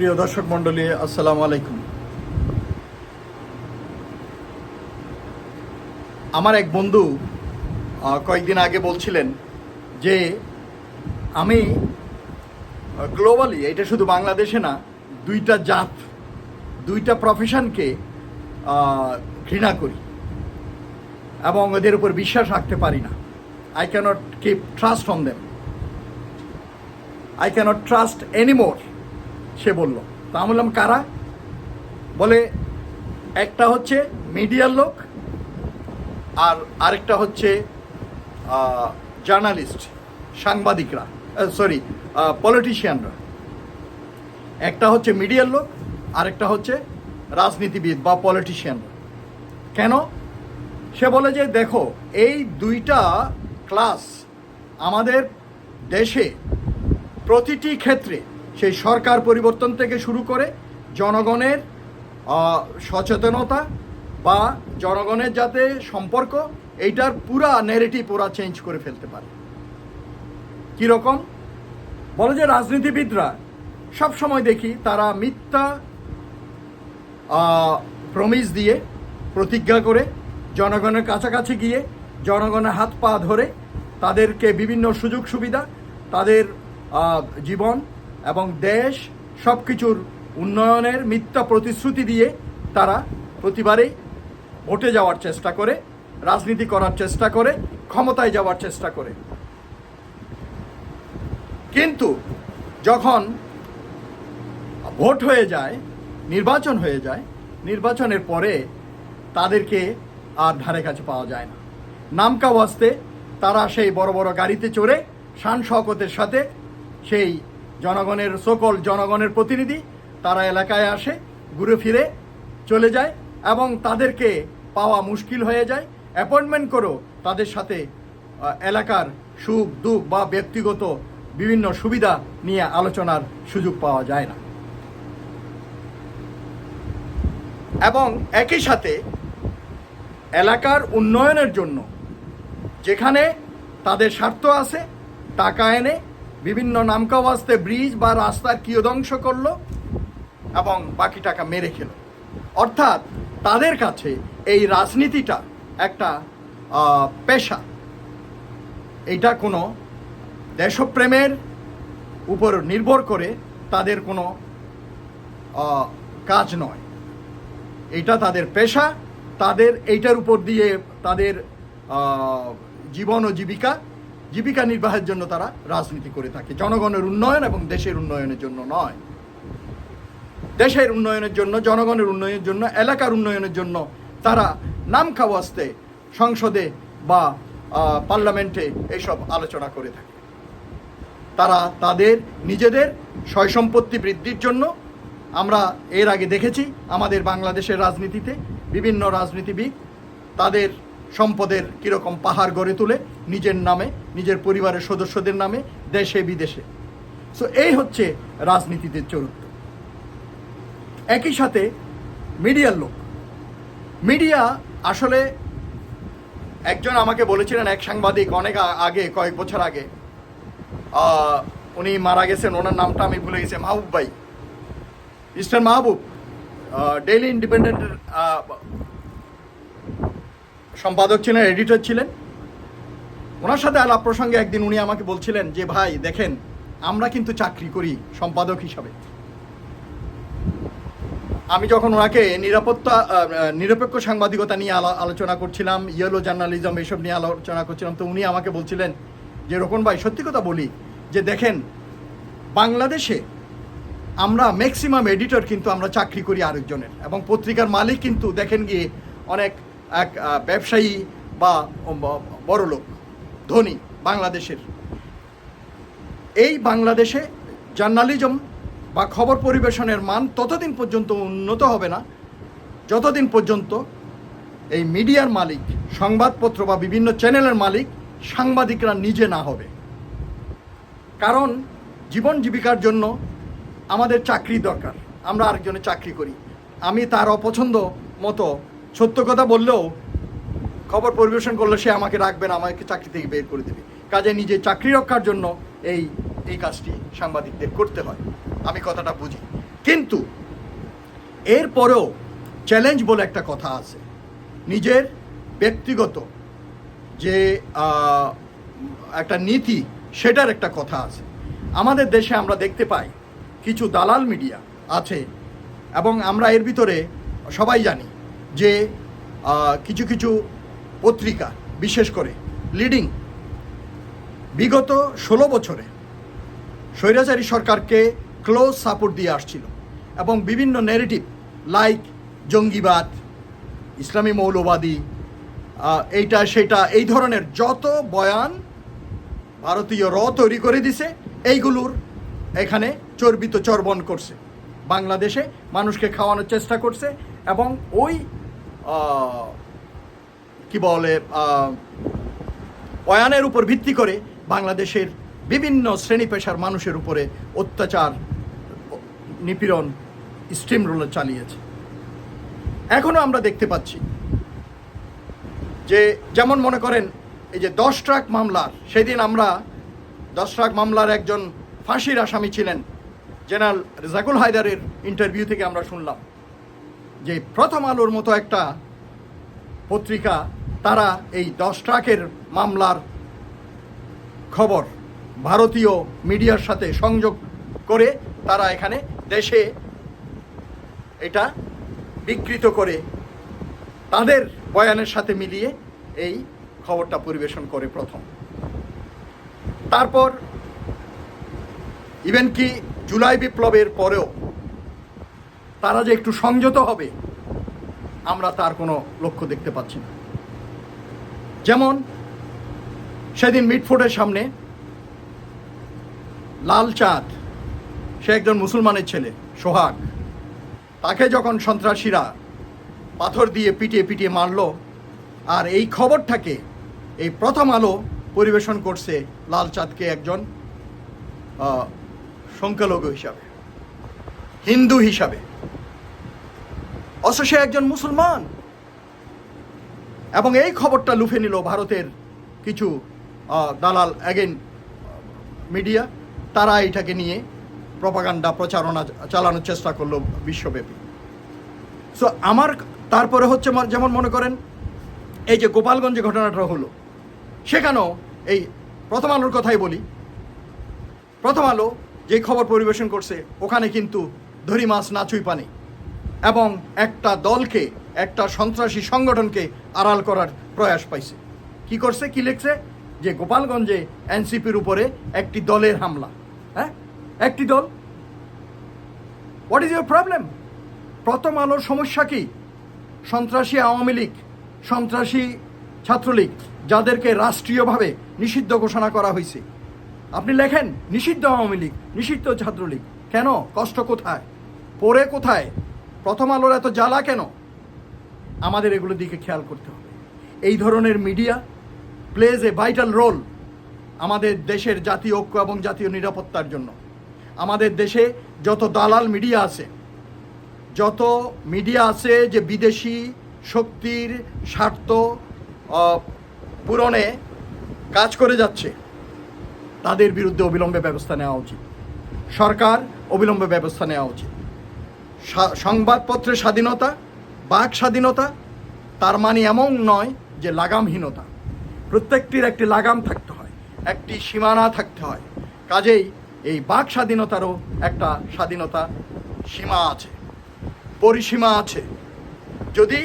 প্রিয় দর্শক মণ্ডলী, আসসালামু আলাইকুম। আমার এক বন্ধু কয়েকদিন আগে বলছিলেন যে, আমি গ্লোবালি এটা শুধু বাংলাদেশে না, দুইটা জাত, দুইটা প্রফেশনকে ঘৃণা করি এবং ওদের উপর বিশ্বাস রাখতে পারি না। I cannot keep trust on them I cannot trust anymore সে বলল, তা আমি বললাম, কারা? বলে, একটা হচ্ছে মিডিয়ার লোক আর আরেকটা হচ্ছে জার্নালিস্ট, সাংবাদিকরা সরি পলিটিশিয়ানরা। একটা হচ্ছে মিডিয়ার লোক, আরেকটা হচ্ছে রাজনীতিবিদ বা পলিটিশিয়ানরা কেন? সে বলে যে, দেখো, এই দুইটা ক্লাস আমাদের দেশে প্রতিটি ক্ষেত্রে সেই সরকার পরিবর্তন থেকে শুরু করে জনগণের সচেতনতা বা জনগণের যাতে সম্পর্ক, এইটার পুরা নেরেটিভ ওরা চেঞ্জ করে ফেলতে পারে। কীরকম? বলে যে রাজনীতিবিদরা সব সময় দেখি তারা মিথ্যা প্রমিস দিয়ে প্রতিজ্ঞা করে জনগণের কাছাকাছি গিয়ে জনগণের হাত পা ধরে তাদেরকে বিভিন্ন সুযোগ সুবিধা, তাদের জীবন এবং দেশ সব কিছুর উন্নয়নের মিথ্যা প্রতিশ্রুতি দিয়ে তারা প্রতিবারেই ভোটে যাওয়ার চেষ্টা করে, রাজনীতি করার চেষ্টা করে, ক্ষমতায় যাওয়ার চেষ্টা করে। কিন্তু যখন ভোট হয়ে যায়, নির্বাচন হয়ে যায়, নির্বাচনের পরে তাদেরকে আর ধারে কাছে পাওয়া যায় না। নামকা ওয়াস্তে তারা সেই বড় বড় গাড়িতে চড়ে শান সাথে সেই জনগণের সকল জনগণের প্রতিনিধি তারা এলাকায় আসে, ঘুরে ফিরে চলে যায় এবং তাদেরকে পাওয়া মুশকিল হয়ে যায়। অ্যাপয়েন্টমেন্ট করেও তাদের সাথে এলাকার সুখ, দুঃখ বা ব্যক্তিগত বিভিন্ন সুবিধা নিয়ে আলোচনার সুযোগ পাওয়া যায় না। এবং একই সাথে এলাকার উন্নয়নের জন্য যেখানে তাদের স্বার্থ আছে, টাকা এনে বিভিন্ন নামকা ওয়াস্তে ব্রিজ বা রাস্তার কিয়দংশ করল এবং বাকি টাকা মেরে খেলো। অর্থাৎ তাদের কাছে এই রাজনীতিটা একটা পেশা। এটা কোনো দেশপ্রেমের উপর নির্ভর করে তাদের কোনো কাজ নয়। এটা তাদের পেশা, তাদের এইটার উপর দিয়ে তাদের জীবন ও জীবিকা জীবিকা নির্বাহের জন্য তারা রাজনীতি করে থাকে। জনগণের উন্নয়ন এবং দেশের উন্নয়নের জন্য নয়। দেশের উন্নয়নের জন্য, জনগণের উন্নয়নের জন্য, এলাকার উন্নয়নের জন্য তারা নাম খাওয়াস্তে সংসদে বা পার্লামেন্টে এইসব আলোচনা করে থাকে। তারা তাদের নিজেদের সয় সম্পত্তি বৃদ্ধির জন্য, আমরা এর আগে দেখেছি, আমাদের বাংলাদেশের রাজনীতিতে বিভিন্ন রাজনীতিবিদ তাদের সম্পদের কীরকম পাহাড় গড়ে তুলে নিজের নামে, নিজের পরিবারের সদস্যদের নামে, দেশে, বিদেশে। সো এই হচ্ছে রাজনীতিদের চরিত্র। একই সাথে মিডিয়ার লোক। মিডিয়া আসলে একজন আমাকে বলেছিলেন, এক সাংবাদিক অনেক আগে, কয়েক বছর আগে উনি মারা গেছেন, ওনার নামটা আমি ভুলে গেছি, মাহবুব ভাই। মিস্টার মাহবুব ডেইলি ইন্ডিপেন্ডেন্টের সম্পাদক ছিলেন এডিটর ছিলেন। ওনার সাথে আলাপ প্রসঙ্গে একদিন উনি আমাকে বলছিলেন যে, ভাই, দেখেন, আমরা কিন্তু চাকরি করি সম্পাদক হিসাবে। আমি যখন ওনাকে নিরাপত্তা নিরপেক্ষ সাংবাদিকতা নিয়ে আলো- আলোচনা করছিলাম ইয়েলো জার্নালিজম এসব নিয়ে আলোচনা করছিলাম, তো উনি আমাকে বলছিলেন যে রকম ভাই, সত্যি কথা বলি, যে দেখেন, বাংলাদেশে আমরা ম্যাক্সিমাম এডিটর কিন্তু আমরা চাকরি করি আরেকজনের এবং পত্রিকার মালিক কিন্তু দেখেন গিয়ে অনেক এক ব্যবসায়ী বা ব- বড় লোক ধনী বাংলাদেশের। এই বাংলাদেশে জার্নালিজম বা খবর পরিবেশনের মান ততদিন পর্যন্ত উন্নত হবে না। যতদিন পর্যন্ত এই মিডিয়ার মালিক, সংবাদপত্র বা বিভিন্ন চ্যানেলের মালিক সাংবাদিকরা নিজে না হবে। কারণ জীবন জীবিকার জন্য আমাদের চাকরি দরকার। আমরা আরেকজনের চাকরি করি। আমি তার অপছন্দ মতো সত্য কথা বললেও খবর পরিবেশন করলে সে আমাকে রাখবে না, আমাকে চাকরি থেকে বের করে দেবে। কাজে নিজে চাকরি রক্ষার জন্য এই এই কাজটি সাংবাদিকদের করতে হয়। আমি কথাটা বুঝি। কিন্তু এরপরেও চ্যালেঞ্জ বলে একটা কথা আছে। নিজের ব্যক্তিগত যে একটা নীতি, সেটার একটা কথা আছে। আমাদের দেশে আমরা দেখতে পাই কিছু দালাল মিডিয়া আছে এবং আমরা এর ভিতরে সবাই জানি যে কিছু কিছু পত্রিকা, বিশেষ করে লিডিং, বিগত ষোলো বছরে স্বৈরাচারী সরকারকে ক্লোজ সাপোর্ট দিয়ে আসছিল এবং বিভিন্ন নেগেটিভ লাইক জঙ্গিবাদ, ইসলামী মৌলবাদী এইটা, সেটা, এই ধরনের যত বয়ান ভারতীয় র তৈরি করে দিছে, এইগুলোর এখানে চর্বিত, চর্বণ করছে। বাংলাদেশে মানুষকে খাওয়ানোর চেষ্টা করছে এবং ওই কি বলে আহ, বয়ানের উপর ভিত্তি করে বাংলাদেশের বিভিন্ন শ্রেণি পেশার মানুষের উপরে অত্যাচার নিপীড়ন স্টিম রোলার চালিয়েছে। এখনও আমরা দেখতে পাচ্ছি যে যেমন মনে করেন এই যে দশ ট্রাক মামলার সেদিন আমরা দশ ট্রাক মামলার একজন ফাঁসির আসামি ছিলেন জেনারেল রেজাকুল হায়দারের ইন্টারভিউ থেকে আমরা শুনলাম। যে প্রথম আলোর মতো একটা পত্রিকা, তারা এই দশ ট্রাকের মামলার খবর ভারতীয় মিডিয়ার সাথে সংযোগ করে তারা এখানে দেশে এটা বিকৃত করে তাদের বয়ানের সাথে মিলিয়ে এই খবরটা পরিবেশন করে প্রথম। তারপর ইভেন কি জুলাই বিপ্লবের পরেও তারা যে একটু সংযত হবে, আমরা তার কোনো লক্ষ্য দেখতে পাচ্ছি না। যেমন, সেদিন মিটফোর্ডের সামনে লাল চাঁদ সে একজন মুসলমানের ছেলে, সোহাগ, তাকে যখন সন্ত্রাসীরা পাথর দিয়ে পিটিয়ে পিটিয়ে মারলো, আর এই খবরটাকে এই প্রথম আলো পরিবেশন করছে লাল চাঁদকে একজন সংখ্যালঘু হিসাবে, হিন্দু হিসাবে। অথচ একজন মুসলমান। এবং এই খবরটা লুফে নিল ভারতের কিছু দালাল অ্যাগেন মিডিয়া তারা এটাকে নিয়ে প্রপাগান্ডা প্রচারণা চালানোর চেষ্টা করল বিশ্বব্যাপী। সো আমার তারপরে হচ্ছে যেমন মনে করেন, এই যে গোপালগঞ্জে ঘটনাটা হলো, সেখানেও এই প্রথম আলোর কথাই বলি। প্রথম আলো যে খবর পরিবেশন করছে, ওখানে কিন্তু ধরি মাছ নাচুই পানি। এবং একটা দলকে, একটা সন্ত্রাসী সংগঠনকে আড়াল করার প্রয়াস পাইছে। কি করছে, কি লিখছে? যে গোপালগঞ্জে এনসিপির উপরে একটি দলের হামলা। হ্যাঁ? একটি দল। হোয়াট ইজ ইউর প্রবলেম প্রথম আলোর সমস্যা কি? সন্ত্রাসী আওয়ামী লীগ, সন্ত্রাসী ছাত্রলীগ, যাদেরকে রাষ্ট্রীয়ভাবে নিষিদ্ধ ঘোষণা করা হয়েছে আপনি লেখেন, নিষিদ্ধ আওয়ামী লীগ, নিষিদ্ধ ছাত্রলীগ। কেন? কষ্ট কোথায়? পড়ে কোথায়? প্রথম আলোর এত জ্বালা কেন? আমাদের এগুলোর দিকে খেয়াল করতে হবে। এই ধরনের media plays a vital role আমাদের দেশের জাতীয় ঐক্য এবং জাতীয় নিরাপত্তার জন্য। আমাদের দেশে যত দালাল মিডিয়া আছে, যত মিডিয়া আছে যে বিদেশি শক্তির স্বার্থ পূরণে কাজ করে যাচ্ছে, তাদের বিরুদ্ধে অবিলম্বে ব্যবস্থা নেওয়া উচিত। সরকার অবিলম্বে ব্যবস্থা নেওয়া উচিত। সংবাদপত্রের স্বাধীনতা, বাক স্বাধীনতা, তার মানে এমন নয় যে লাগামহীনতা। প্রত্যেকটির একটি লাগাম থাকতে হয়, একটি সীমানা থাকতে হয়। কাজেই এই বাক স্বাধীনতারও একটা স্বাধীনতা সীমা আছে, পরিসীমা আছে। যদি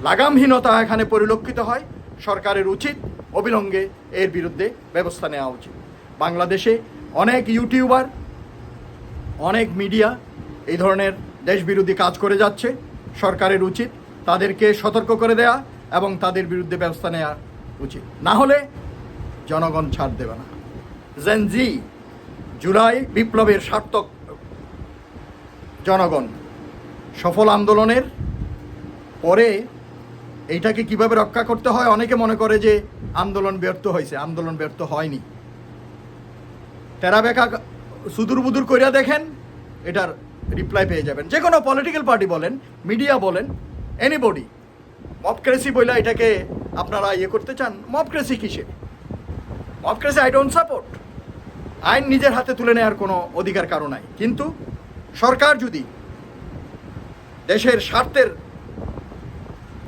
লাগামহীনতা এখানে পরিলক্ষিত হয়, সরকারের উচিত অবিলম্বে এর বিরুদ্ধে ব্যবস্থা নেওয়া উচিত। বাংলাদেশে অনেক ইউটিউবার, অনেক মিডিয়া এই ধরনের দেশবিরোধী কাজ করে যাচ্ছে, সরকারের উচিত তাদেরকে সতর্ক করে দেয়া এবং তাদের বিরুদ্ধে ব্যবস্থা নেওয়া উচিত। না হলে জনগণ ছাড় দেবে না। জেনজি জুলাই বিপ্লবের সার্থক জনগণ, সফল আন্দোলনের পরে এইটাকে কীভাবে রক্ষা করতে হয়? অনেকে মনে করে যে আন্দোলন ব্যর্থ হয়েছে, আন্দোলন ব্যর্থ হয়নি। তেরা বেকা সুদূর বুদুর করিয়া দেখেন, এটার রিপ্লাই পেয়ে যাবেন। যে কোনো পলিটিক্যাল পার্টি বলেন মিডিয়া বলেন এনিবডি মপক্রেসি বইলা এটাকে আপনারা ইয়ে করতে চান মপক্রেসি কিসে? মপক্রেসি আই ডোন্ট সাপোর্ট আইন নিজের হাতে তুলে নেওয়ার কোনো অধিকার কারও নাই। কিন্তু সরকার যদি দেশের স্বার্থের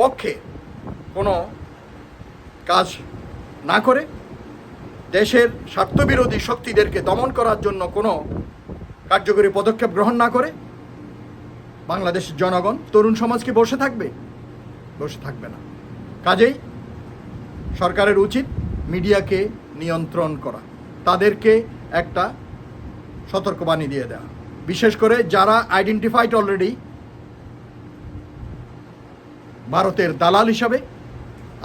পক্ষে কোনো কাজ না করে, দেশের স্বার্থবিরোধী শক্তিদেরকে দমন করার জন্য কোনো কার্যকরী পদক্ষেপ গ্রহণ না করে বাংলাদেশের জনগণ, তরুণ সমাজ কি বসে থাকবে? বসে থাকবে না। কাজেই সরকারের উচিত মিডিয়াকে নিয়ন্ত্রণ করা, তাদেরকে একটা সতর্কবাণী দিয়ে দেওয়া। বিশেষ করে যারা আইডেন্টিফাইড অলরেডি ভারতের দালাল হিসাবে,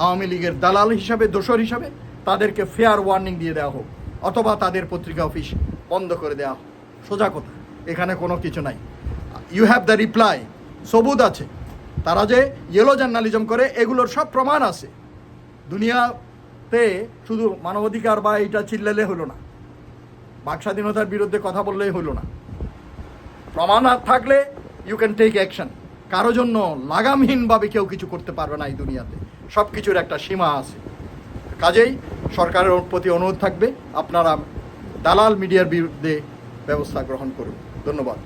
আওয়ামী লীগের দালাল হিসাবে, দোষর হিসাবে তাদেরকে ফেয়ার ওয়ার্নিং দিয়ে দেওয়া হোক, অথবা তাদের পত্রিকা অফিস বন্ধ করে দেওয়া হোক। সোজা কথা, এখানে কোনো কিছু নাই। ইউ হ্যাভ দ্য রিপ্লাই সবুদ আছে। তারা যে ইয়েলো জার্নালিজম করে, এগুলোর সব প্রমাণ আছে। দুনিয়াতে শুধু মানবাধিকার বা এটা চিল্লালে হলো না। বাক স্বাধীনতার বিরুদ্ধে কথা বললেই হলো না। প্রমাণ থাকলে ইউ ক্যান টেক অ্যাকশন কারও জন্য লাগামহীনভাবে কেউ কিছু করতে পারবে না এই দুনিয়াতে। সব কিছুর একটা সীমা আছে। কাজেই সরকারের প্রতি অনুরোধ থাকবে, আপনারা দালাল মিডিয়ার বিরুদ্ধে ব্যবস্থা গ্রহণ করুন। ধন্যবাদ।